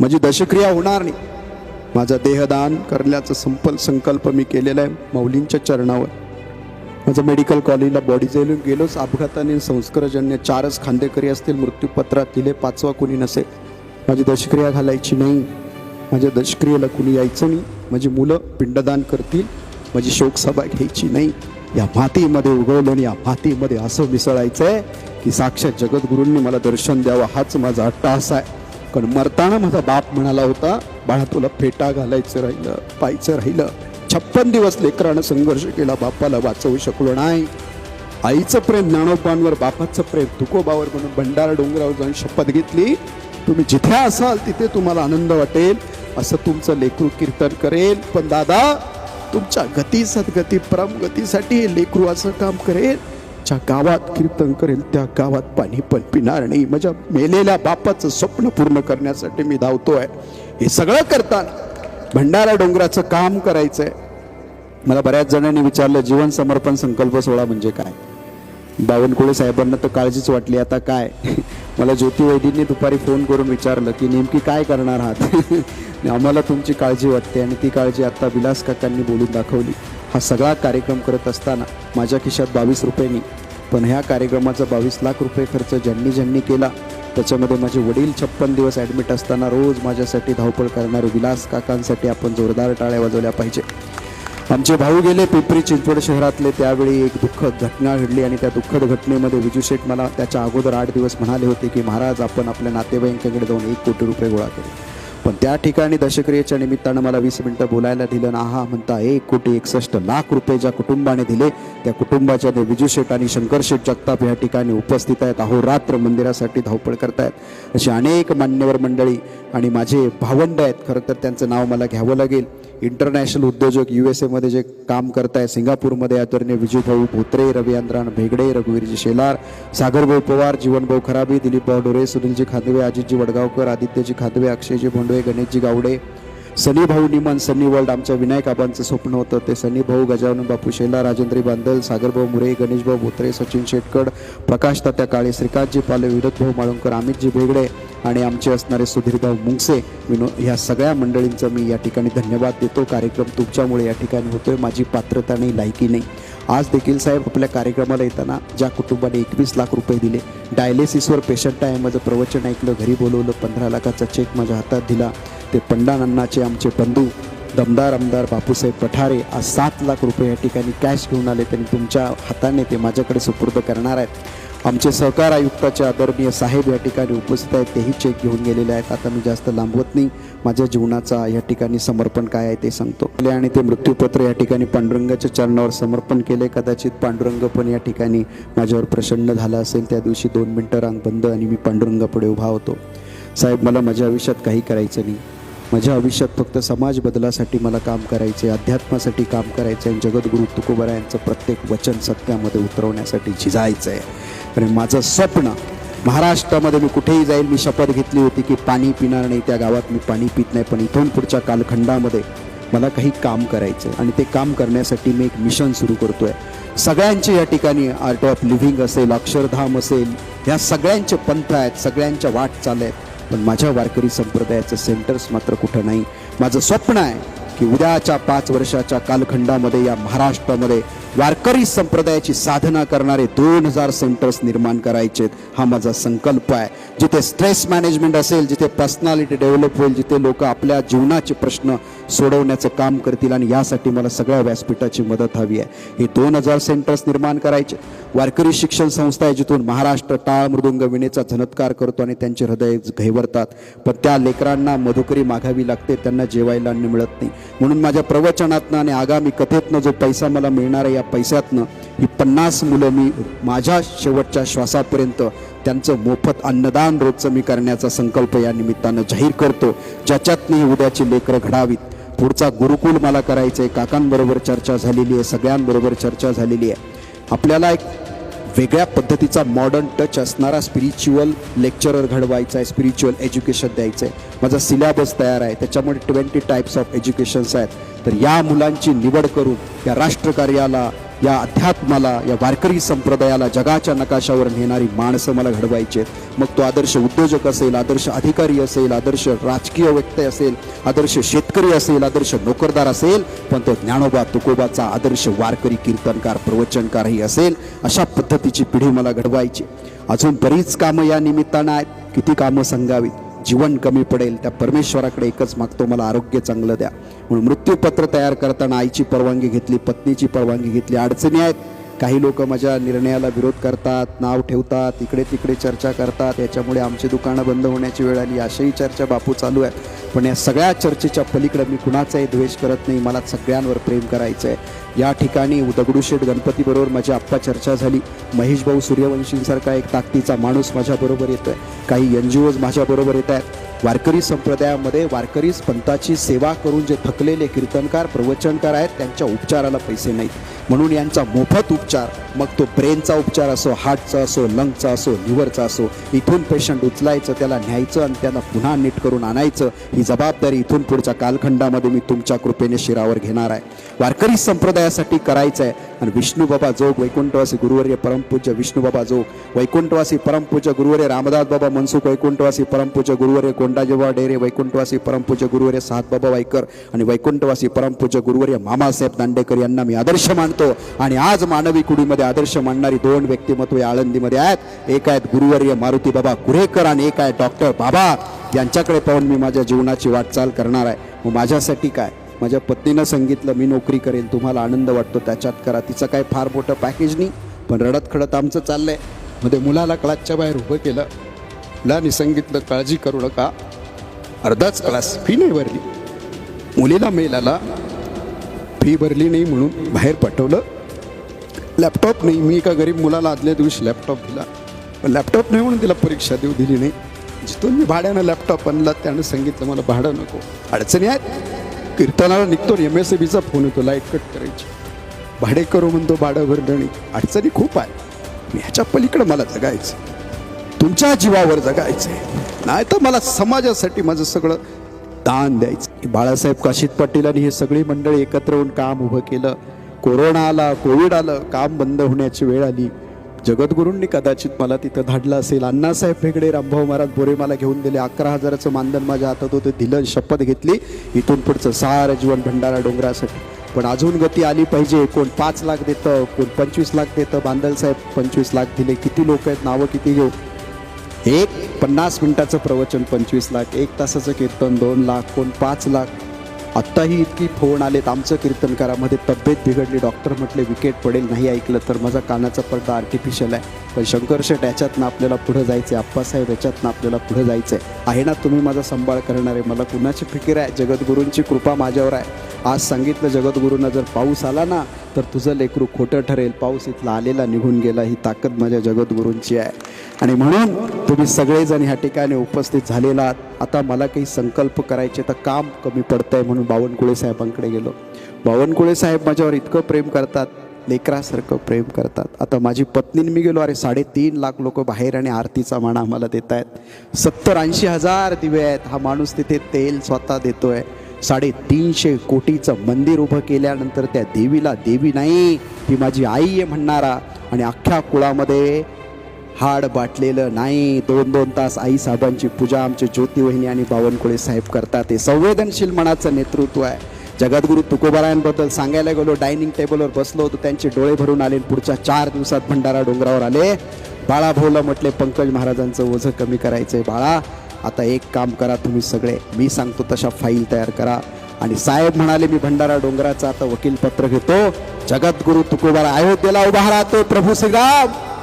माझी दशक्रिया होणार नाही. माझं देहदान करण्याचा संपल संकल्प मी केलेला आहे मौलींच्या चरणावर. माझं मेडिकल कॉलेजला बॉडी जेलून गेलोच. अपघाताने संस्कारजन्य चारच खांदेकरी असतील. मृत्यूपत्रात तिले पाचवा कोणी नसेल. माझी दशक्रिया घालायची नाही. माझ्या दशक्रियेला कुणी यायचं नाही. माझी मुलं पिंडदान करतील. माझी शोकसभा घ्यायची नाही. या मातीमध्ये उगवलं आणि या मातीमध्ये असं मिसळायचं आहे की साक्षात जगद्गुरूंनी मला दर्शन द्यावं हाच माझा अट्टास आहे. पण मरताना माझा बाप म्हणाला होता बाळा तुला फेटा घालायचं राहिलं पायचं राहिलं. छप्पन दिवस लेकरानं संघर्ष केला बापाला वाचवू शकलो नाही. आईचं प्रेम ज्ञानोबांवर बापाचं प्रेम तुकोबावर म्हणून भंडारा डोंगरावर जाऊन शपथ घेतली. तुम्ही जिथे असाल तिथे तुम्हाला आनंद वाटेल असं तुमचं लेकरू कीर्तन करेल. पण दादा तुमच्या गती सद्गती परम गतीसाठी लेकरू असं काम करेल. ज्या गावात कीर्तन करेल त्या गावात पाणी पण पिणार नाही. माझ्या मेलेल्या बापाचं स्वप्न पूर्ण करण्यासाठी मी धावतोय. हे सगळं करताना भंडारा डोंगराचं काम करायचं आहे मला बऱ्याच जणांनी विचारलं जीवन समर्पण संकल्प सोहळा म्हणजे काय? बावनकुळे साहेबांना तर काळजीच वाटली आता काय? मला ज्योती वैदींनी दुपारी फोन करून विचारलं की नेमकी काय करणार आहात? आम्हाला तुमची काळजी वाटते आणि ती काळजी आता विलास काकांनी बोलून दाखवली. हा सगळा कार्यक्रम करत असताना माझ्या खिशात बावीस रुपयांनी. पण ह्या कार्यक्रमाचा बावीस लाख रुपये खर्च ज्यांनी ज्यांनी केला त्याच्यामध्ये माझे वडील छप्पन दिवस ॲडमिट असताना रोज माझ्यासाठी धावपळ करणारे विलास काकांसाठी आपण जोरदार टाळ्या वाजवल्या पाहिजे. आमचे भाऊ गेले पिंपरी चिंचवड शहरातले त्यावेळी एक दुःखद घटना घडली आणि त्या दुःखद घटनेमध्ये विजू शेठ मला त्याच्या अगोदर आठ दिवस म्हणाले होते की महाराज आपण आपल्या नातेवाईकांकडे जाऊन एक कोटी रुपये गोळा करू. पण त्या ठिकाणी दशक्रियेच्या निमित्तानं मला वीस मिनिटं बोलायला दिलं ना. हा म्हणता एक कोटी एकसष्ट लाख रुपये ज्या कुटुंबाने दिले त्या कुटुंबाच्या ते विजू शेठ आणि शंकर शेठ जगताप या ठिकाणी उपस्थित आहेत. अहोरात्र मंदिरासाठी धावपळ करतायत. अशी अनेक मान्यवर मंडळी आणि माझे भावंड आहेत. खरं तर त्यांचं नाव मला घ्यावं लागेल. इंटरनॅशनल उद्योजक यू एस एमध्ये जे काम करताय सिंगापूरमध्ये आदरणीय विजूभाऊ भोत्रे रवींद्रान भेगडे रघुवीरजी शेलार सागरभाऊ पवार जीवनभाऊ खराबी दिलीपभाऊ डोरे सुनीलजी खांदवे अजितजी वडगावकर आदित्यजी खांदवे अक्षयजी भोंडवे गणेशजी गावडे सनी भाऊ निमन सनी वर्ल्ड आमच्या विनायक आबांचं स्वप्न होतं ते सनी भाऊ गजानन बापू शेला राजेंद्री बांदल सागरभाऊ मुरे गणेशभाऊ भोत्रे सचिन शेटकड प्रकाश तात्या काळे श्रीकांतजी पाले विनोद माळुंकर अमितजी भेगडे आणि आमचे असणारे सुधीरभाऊ मुंगसे विनो ह्या सगळ्या मंडळींचं मी या ठिकाणी धन्यवाद देतो. कार्यक्रम तुमच्यामुळे या ठिकाणी होतोय. माझी पात्रता नाही लायकी नाही. आज देखील साहेब आपल्या कार्यक्रमाला येताना ज्या कुटुंबाने एकवीस लाख रुपये दिले डायलिसिसवर पेशंट आहे माझं प्रवचन ऐकलं घरी बोलवलं पंधरा लाखाचा चेक माझ्या हातात दिला. ते पंडानांनाचे आमचे बंधू दमदार आमदार बापूसाहेब पठारे आज सात लाख रुपये या ठिकाणी कॅश घेऊन आले. त्यांनी तुमच्या हाताने ते माझ्याकडे सुपूर्द करणार आहेत. आमचे सहकार आयुक्ताचे आदरणीय साहेब या ठिकाणी उपस्थित आहेत. तेही चेक घेऊन गेलेले आहेत. आता मी जास्त लांबवत नाही. माझ्या जीवनाचा या ठिकाणी समर्पण काय आहे ते सांगतो. आणि ते मृत्यूपत्र या ठिकाणी पांडुरंगाच्या चरणावर समर्पण केले. कदाचित पांडुरंग पण या ठिकाणी माझ्यावर प्रसन्न झाला असेल. त्या दिवशी दोन मिनटं रांग बंद आणि मी पांडुरंगापुढे उभा होतो. साहेब मला माझ्या आयुष्यात काही करायचं नाही. माझ्या आयुष्यात फक्त समाज बदलासाठी मला काम करायचे अध्यात्मासाठी काम करायचं आहे जगद्गुरू तुकोबरा यांचं प्रत्येक वचन सत्यामध्ये उतरवण्यासाठी झिजायचं आहे कारण माझं स्वप्न. महाराष्ट्रामध्ये मी कुठेही जाईल मी शपथ घेतली होती की पाणी पिणार नाही त्या गावात मी पाणी पित नाही पण इथून पुढच्या कालखंडामध्ये मला काही काम करायचं आहे आणि ते काम करण्यासाठी मी एक मिशन सुरू करतोय. सगळ्यांचे या ठिकाणी आर्ट ऑफ लिव्हिंग असेल अक्षरधाम असेल ह्या सगळ्यांचे पंथ आहेत सगळ्यांच्या वाट चाल आहेत. पण माझ्या वारकरी संप्रदायाचं सेंटर्स मात्र कुठं नाही. माझं स्वप्न आहे की उद्याच्या पाच वर्षाच्या कालखंडामध्ये या महाराष्ट्रामध्ये वारकरी संप्रदायाची साधना करणारे दोन हजार सेंटर्स निर्माण करायचे हा माझा संकल्प आहे. जिथे स्ट्रेस मॅनेजमेंट असेल जिथे पर्सनॅलिटी डेव्हलप होईल जिथे लोक आपल्या जीवनाचे प्रश्न सोडवण्याचं काम करतील आणि यासाठी मला सगळ्या व्यासपीठाची मदत हवी आहे. हे दोन हजार सेंटर्स निर्माण करायचे. वारकरी शिक्षण संस्था आहे जिथून महाराष्ट्र टाळ मृदुंग विणेचा झनत्कार करतो आणि त्यांचे हृदय घैवरतात. पण त्या लेकरांना मधुकरी मागावी लागते त्यांना जेवायला अन्न मिळत नाही. म्हणून माझ्या प्रवचनातनं आणि आगामी कथेतनं जो पैसा मला मिळणार आहे या पैशातनं ही पन्नास मुलं मी माझ्या शेवटच्या श्वासापर्यंत त्यांचं मोफत अन्नदान रोजचं मी करण्याचा संकल्प या निमित्तानं जाहीर करतो. ज्याच्यातनं ही उद्याची लेकरं घडावीत. पुढचा गुरुकुल मला करायचं आहे काकांबरोबर चर्चा झालेली आहे. सगळ्यांबरोबर चर्चा झालेली आहे. आपल्याला एक वेगळ्या पद्धतीचा मॉडर्न टच असणारा स्पिरिच्युअल लेक्चरर घडवायचा आहे. स्पिरिच्युअल एज्युकेशन द्यायचं आहे माझा सिलेबस तयार आहे. त्याच्यामुळे ट्वेंटी टाईप्स ऑफ एज्युकेशन्स आहेत. तर या मुलांची निवड करून या राष्ट्रकार्याला या अध्यात्माला या वारकरी संप्रदायाला जगाच्या नकाशावर नेणारी माणसं मला घडवायचे आहेत. मग तो आदर्श उद्योजक असेल आदर्श अधिकारी असेल आदर्श राजकीय व्यक्ती असेल आदर्श शेतकरी असेल आदर्श नोकरदार असेल पण तो ज्ञानोबा तुकोबाचा आदर्श वारकरी कीर्तनकार प्रवचनकारही असेल अशा पद्धतीची पिढी मला घडवायची अजून बरीच कामं या निमित्तानं आहेत. किती कामं सांगावीत? जीवन कमी पडेल त्या परमेश्वराकडे एकच मागतो मला आरोग्य चांगलं द्या. म्हणून मृत्यूपत्र तयार करताना आईची परवानगी घेतली पत्नीची परवानगी घेतली अडचणी आहेत. काही लोक माझ्या निर्णयाला विरोध करतात नाव ठेवतात इकडे तिकडे चर्चा करतात याच्यामुळे आमची दुकानं बंद होण्याची वेळ आली अशाही चर्चा बापू चालू आहे पण या सगळ्या चर्चेच्या पलीकडे मी कुणाचाही द्वेष करत नाही मला सगळ्यांवर प्रेम करायचं आहे या ठिकाणी दगडूशेठ गणपतीबरोबर माझी आत्ता चर्चा झाली. महेश भाऊ सूर्यवंशींसारखा एक ताकदीचा माणूस माझ्याबरोबर येतोय. काही एन जी ओज माझ्याबरोबर येत आहेत. वारकरी संप्रदायामध्ये वारकरी पंथाची सेवा करून जे थकलेले कीर्तनकार प्रवचनकार आहेत त्यांच्या उपचाराला पैसे नाहीत. म्हणून यांचा मोफत उपचार मग तो ब्रेनचा उपचार असो हार्टचा असो लंगचा असो लिव्हरचा असो इथून पेशंट उचलायचं त्याला न्यायचं आणि त्यांना पुन्हा नीट करून आणायचं ही जबाबदारी इथून पुढच्या कालखंडामध्ये मी तुमच्या कृपेने शिरावर घेणार आहे. वारकरी संप्रदायासाठी करायचं आहे आणि विष्णूबाबा जोग वैकुंठवासी गुरुवर्य परमपूज्य विष्णूबाबा जोग वैकुंठवासी परमपूज्य गुरुवर्य रामदास बाबा मनसुख वैकुंठवासी परमपूज्य गुरुवर्य कोंडाजीबा डेरे वैकुंठवासी परमपूज्य गुरुवर्य सातबाबा वायकर आणि वैकुंठवासी परमपूज्य गुरुवर्य मामासाहेब दांडेकर यांना मी आदर्श मानतो. आणि आज मानवी कुडीमध्ये आदर्श मानणारी दोन व्यक्तिमत्व या आळंदीमध्ये आहेत. एक आहेत गुरुवर्य मारुती बाबा कुरेकर आणि एक आहे डॉक्टर बाबा. यांच्याकडे पाहून मी माझ्या जीवनाची वाटचाल करणार आहे. मग माझ्यासाठी काय? माझ्या पत्नीनं सांगितलं मी नोकरी करेन तुम्हाला आनंद वाटतो त्याच्यात करा. तिचं काय फार मोठं पॅकेज नाही पण रडत खडत आमचं चाललं आहे मध्ये मुलाला क्लासच्या बाहेर उभं केलं. मुलाने सांगितलं काळजी करू नका. अर्धाच क्लास फी नाही भरली. मुलीला मेल आला फी भरली नाही म्हणून बाहेर पाठवलं. लॅपटॉप नाही मी एका गरीब मुलाला आदल्या दिवशी लॅपटॉप दिला. पण लॅपटॉप नाही म्हणून तिला परीक्षा देऊ दिली नाही. जिथून मी भाड्यानं लॅपटॉप आणला त्यानं सांगितलं मला भाडं नको. अडचणी आहेत? कीर्तनाला निघतो एम एस बीचा फोन येतो. लाइट कट करायची. भाडे करू म्हणतो भाडं भरणं अडचणी खूप आहे ह्याच्या पलीकडे मला जगायचं तुमच्या जीवावर जगायचं नाही तर मला समाजासाठी माझं सगळं दान द्यायचं. बाळासाहेब काशीद पाटील आणि हे सगळी मंडळी एकत्र येऊन काम उभं केलं. कोरोना आला कोविड आलं काम बंद होण्याची वेळ आली. जगद्गुरूंनी कदाचित मला तिथं धाडलं असेल. अण्णासाहेब हेगडे रामभाऊ महाराज बोरे मला घेऊन दिले. अकरा हजाराचं मानधन माझ्या हातात होतं. दिलं शपथ घेतली. इथून पुढचं सारं जीवन भंडारा डोंगरासाठी. पण अजून गती आली पाहिजे. कोण पाच लाख देतं कोण पंचवीस लाख देतं. बांदल साहेब पंचवीस लाख दिले. किती लोक आहेत? नावं किती घेऊ? एक पन्नास मिनिटाचं प्रवचन पंचवीस लाख. एक तासाचं कीर्तन दोन लाख. कोण पाच लाख? आत्ताही इतकी फोन आलेत आमचं कीर्तनकारामध्ये. तब्येत बिघडली डॉक्टर म्हटले विकेट पडेल नाही ऐकलं तर माझा कानाचा पडदा आर्टिफिशियल आहे. पण शंकर शेट याच्यातनं आपल्याला पुढं जायचं आहे आप्पासाहेब याच्यातनं आपल्याला पुढं जायचं आहे आहे ना तुम्ही माझा सांभाळ करणारे मला कुणाची फिकीर आहे? जगद्गुरूंची कृपा माझ्यावर आहे. आज सांगितलं जगद्गुरूंना जर पाऊस आला ना तर तुझं लेकरू खोटं ठरेल. पाऊस इथला आलेला निघून गेला ही ताकद माझ्या जगद्गुरूंची आहे. आणि म्हणून तुम्ही सगळेजण ह्या ठिकाणी उपस्थित झालेला आहात. आता मला काही संकल्प करायचे तर काम कमी पडतंय म्हणून बावनकुळे साहेबांकडे गेलो. बावनकुळे साहेब माझ्यावर इतकं प्रेम करतात लेकरासारखं प्रेम करतात. आता माझी पत्नीने मी गेलो अरे साडेतीन लाख लोक बाहेर आणि आरतीचा मान आम्हाला देत आहेत. सत्तर ऐंशी हजार दिवे आहेत. हा माणूस तिथे तेल स्वतः देतोय. साडेतीनशे कोटीचं मंदिर उभं केल्यानंतर त्या देवीला देवी नाही ही माझी आई आहे म्हणणारा. आणि अख्ख्या कुळामध्ये हाड बाटलेलं नाही. दोन दोन तास आई साहेबांची पूजा आमचे ज्योती वहिनी आणि बावनकुळे साहेब करतात. हे संवेदनशील मनाचं नेतृत्व आहे. जगद्गुरू तुकोबारायांबद्दल सांगायला गेलो डायनिंग टेबलवर बसलो होतो. त्यांचे डोळे भरून आले पुढच्या चार दिवसात भंडारा डोंगरावर आले. बाळा भाऊला म्हटले पंकज महाराजांचं ओझं कमी करायचंय बाळा. आता एक काम करा तुम्ही सगळे. मी सांगतो तशा फाईल तयार करा. आणि साहेब म्हणाले मी भंडारा डोंगराचं आता वकीलपत्र घेतो. जगद्गुरू तुकोबारा अयोध्येला उभा राहतो. प्रभू श्रीराम!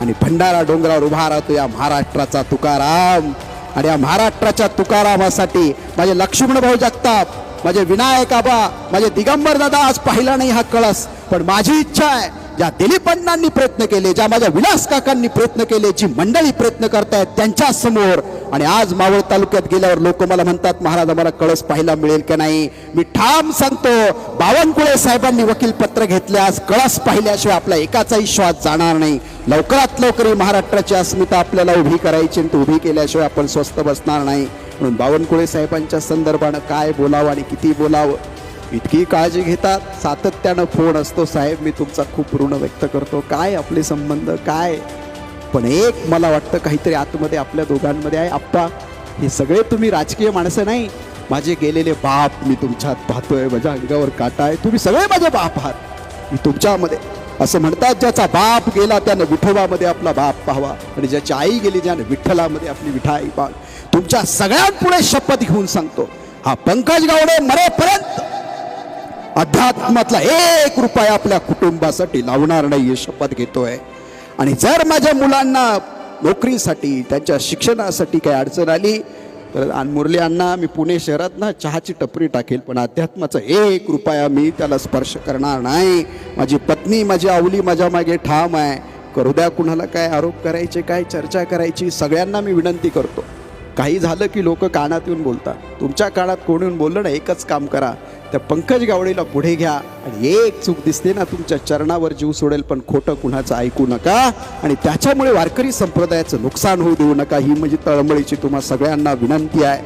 आणि भंडारा डोंगरावर उभा राहतो या महाराष्ट्राचा तुकाराम. आणि या महाराष्ट्राच्या तुकारामासाठी माझे लक्ष्मण भाऊ जगताप माझे विनायक आबा माझे दिगंबर दादा आज पाहिला नाही हा कळस. पण माझी इच्छा आहे ज्या दिलीप अण्णांनी प्रयत्न केले ज्या माझ्या विलास काकांनी प्रयत्न केले जी मंडळी प्रयत्न करतायत त्यांच्यासमोर आणि आज मावळ तालुक्यात गेल्यावर लोक मला म्हणतात महाराज आम्हाला कळस पाहायला मिळेल का नाही? मी ठाम सांगतो बावनकुळे साहेबांनी वकील पत्र घेतले आज कळस पाहिल्याशिवाय आपला एकाचाही श्वास जाणार नाही. लवकरात लवकर ही महाराष्ट्राची अस्मिता आपल्याला उभी करायची आणि ती उभी केल्याशिवाय आपण स्वस्त बसणार नाही. म्हणून बावनकुळे साहेबांच्या संदर्भानं काय बोलावं आणि किती बोलावं इतकी काळजी घेतात. सातत्यानं फोन असतो साहेब मी तुमचा खूप ऋण व्यक्त करतो. काय आपले संबंध? काय पण एक मला वाटतं काहीतरी आतमध्ये आपल्या दोघांमध्ये आहे. आप्पा हे सगळे तुम्ही राजकीय माणसं नाही. माझे गेलेले बाप मी तुमच्यात पाहतोय माझ्या अंगावर काटा आहे तुम्ही सगळे माझे बाप आहात. मी तुमच्यामध्ये. असं म्हणतात ज्याचा बाप गेला त्यानं विठोबामध्ये आपला बाप पाहावा. आणि ज्याची आई गेली ज्यानं विठ्ठलामध्ये आपली विठाई पाह तुमच्या सगळ्यांपुढे शपथ घेऊन सांगतो हा पंकज गावडे मरेपर्यंत अध्यात्मातला एक रुपया आपल्या कुटुंबासाठी लावणार नाही हे शपथ घेतोय. आणि जर माझ्या मुलांना नोकरीसाठी त्यांच्या शिक्षणासाठी काही अडचण आली तर अन मुरली अण्णा मी पुणे शहरात ना चहाची टपरी टाकेल पण अध्यात्माचा एक रुपया मी त्याला स्पर्श करणार नाही. माझी पत्नी माझी आवली माझ्या मागे ठाम आहे. करू द्या कुणाला काय आरोप करायचे काय चर्चा करायची सगळ्यांना मी विनंती करतो. काही झालं की लोक कानात येऊन बोलतात. तुमच्या कानात कोणी येऊन बोललं ना एकच काम करा. त्या पंकज गावडेला पुढे घ्या आणि एक चूक दिसते ना तुमच्या चरणावर जीव सोडेल पण खोटं कुणाचं ऐकू नका आणि त्याच्यामुळे वारकरी संप्रदायाचं नुकसान होऊ देऊ नका. ही म्हणजे तळमळीची तुम्हा सगळ्यांना विनंती आहे.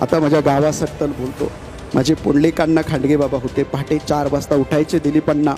आता माझ्या गावासत्तल बोलतो. माझे पुंडलिकांना खांडगे बाबा होते. पहाटे चार वाजता उठायचे दिलीपांना.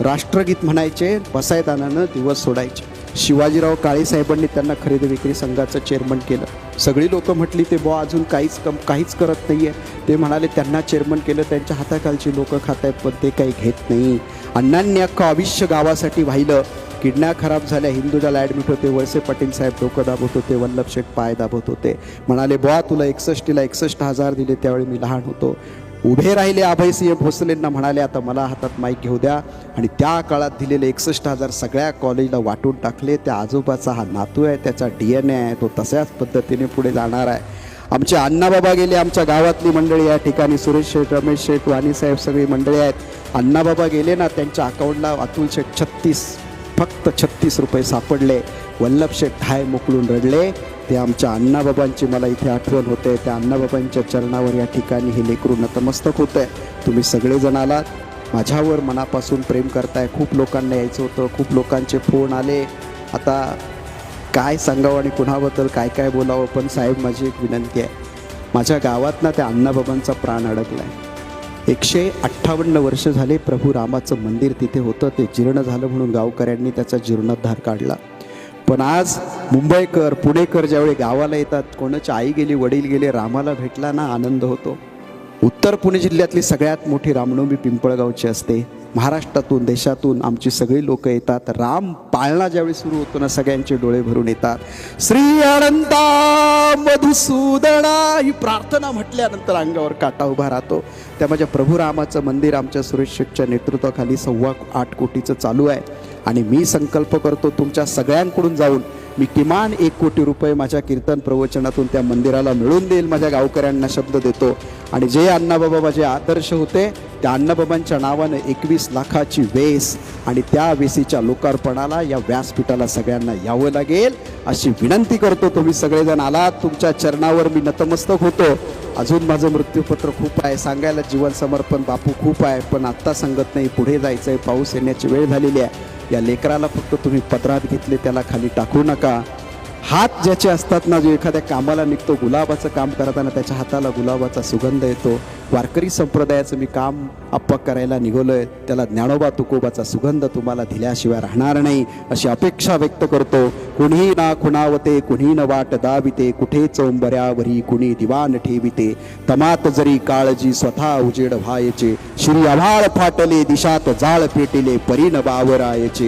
राष्ट्रगीत म्हणायचे बसायदानानं दिवस सोडायचे. शिवाजीराव काळे साहेबांनी त्यांना खरेदी विक्री संघाचं चेअरमन केलं. सगळी लोकं म्हटली ते बुवा अजून काहीच कम काहीच करत नाही आहे ते म्हणाले त्यांना चेअरमन केलं त्यांच्या हाताखालची लोकं खात आहेत पण ते काही घेत नाही. अण्णांनी अख्खं आयुष्य गावासाठी वाहिलं. किडण्या खराब झाल्या हिंदूजाला ॲडमिट होते वळसे पाटील साहेब डोकं दाबत होते वल्लभ शेठ पाय दाबत होते. म्हणाले बुवा तुला एकसष्टीला एकसष्ट हजार दिले त्यावेळी मी लहान होतो. उभे राहिले अभयसिंह भोसलेंना म्हणाले आता मला हातात माईक घेऊ द्या. आणि त्या काळात दिलेले एकसष्ट हजार सगळ्या कॉलेजला वाटून टाकले. त्या आजोबाचा हा नातू आहे त्याचा डी एन ए आहे तो तशाच पद्धतीने पुढे जाणार आहे. आमचे अण्णाबाबा गेले आमच्या गावातली मंडळी या ठिकाणी सुरेश शेठ रमेश शेठ वाणीसाहेब सगळी मंडळी आहेत. अण्णाबाबा गेले ना त्यांच्या अकाउंटला अतुल शेठ छत्तीस फक्त छत्तीस रुपये सापडले. वल्लभ शेठ ठाय मोकळून रडले. ते आमच्या अण्णाबाबांची मला इथे आठवण होते. त्या अण्णाबाबांच्या चरणावर या ठिकाणी हे लेकरू नतमस्तक होतं आहे तुम्ही सगळेजण आलात. माझ्यावर मनापासून प्रेम करताय. खूप लोकांना यायचं होतं. खूप लोकांचे फोन आले. आता काय सांगावं आणि कुणाबद्दल काय काय बोलावं पण साहेब माझी एक विनंती आहे. माझ्या गावातनं त्या अण्णाबाबांचा प्राण अडकला आहे एकशे अठ्ठावन्न वर्ष झाले प्रभू रामाचं मंदिर तिथे होतं. ते जीर्ण झालं म्हणून गावकऱ्यांनी त्याचा जीर्णोद्धार काढला. पण आज मुंबईकर पुणेकर ज्यावेळी गावाला येतात कोणाची आई गेली वडील गेले रामाला भेटला ना आनंद होतो. उत्तर पुणे जिल्ह्यातली सगळ्यात मोठी रामनवमी पिंपळगावची असते. महाराष्ट्रातून देशातून आमची सगळी लोक येतात. राम पाळणा ज्यावेळी सुरू होतो ना सगळ्यांचे डोळे भरून येतात. श्री अनंता मधुसूदना ही प्रार्थना म्हटल्यानंतर अंगावर काटा उभा राहतो. त्या माझ्या प्रभू रामाचं मंदिर आमच्या सुरेश शेठच्या नेतृत्वाखाली सव्वा आठ कोटीचं चालू आहे. आणि मी संकल्प करतो तुमच्या सगळ्यांकडून जाऊन मी किमान एक कोटी रुपये माझ्या कीर्तन प्रवचनातून त्या मंदिराला मिळून देईल माझ्या गावकऱ्यांना शब्द देतो. आणि जे अण्णाबाबा माझे आदर्श होते त्या अण्णाबाबांच्या नावानं एकवीस लाखाची वेस आणि त्या वेसीच्या लोकार्पणाला या व्यासपीठाला सगळ्यांना यावं लागेल अशी विनंती करतो. तुम्ही सगळेजण आलात तुमच्या चरणावर मी नतमस्तक होतो. अजून माझं मृत्यूपत्र खूप आहे सांगायला जीवन समर्पण बापू खूप आहे पण आत्ता सांगत नाही पुढे जायचं आहे पाऊस येण्याची वेळ झालेली आहे. या लेकराला फक्त तुम्ही पदरात घेतले त्याला खाली टाकू नका. हात ज्याचे असतात ना जो एखाद्या कामाला निघतो गुलाबाचं काम करताना त्याच्या हाताला गुलाबाचा सुगंध येतो. वारकरी संप्रदायाचं मी काम अप्पा करायला निघोलोय त्याला ज्ञानोबा तुकोबाचा सुगंध तुम्हाला दिल्याशिवाय राहणार नाही अशी अपेक्षा व्यक्त करतो. कुणी ना खुणावते कुणी न वाट दाविते कुठे चौंबऱ्यावरी कुणी दिवाण ठेविते. तमात जरी काळजी स्वतः उजेड व्हायचे श्री आभाळ फाटले दिशात जाळ पेटिले परीन बावरायचे.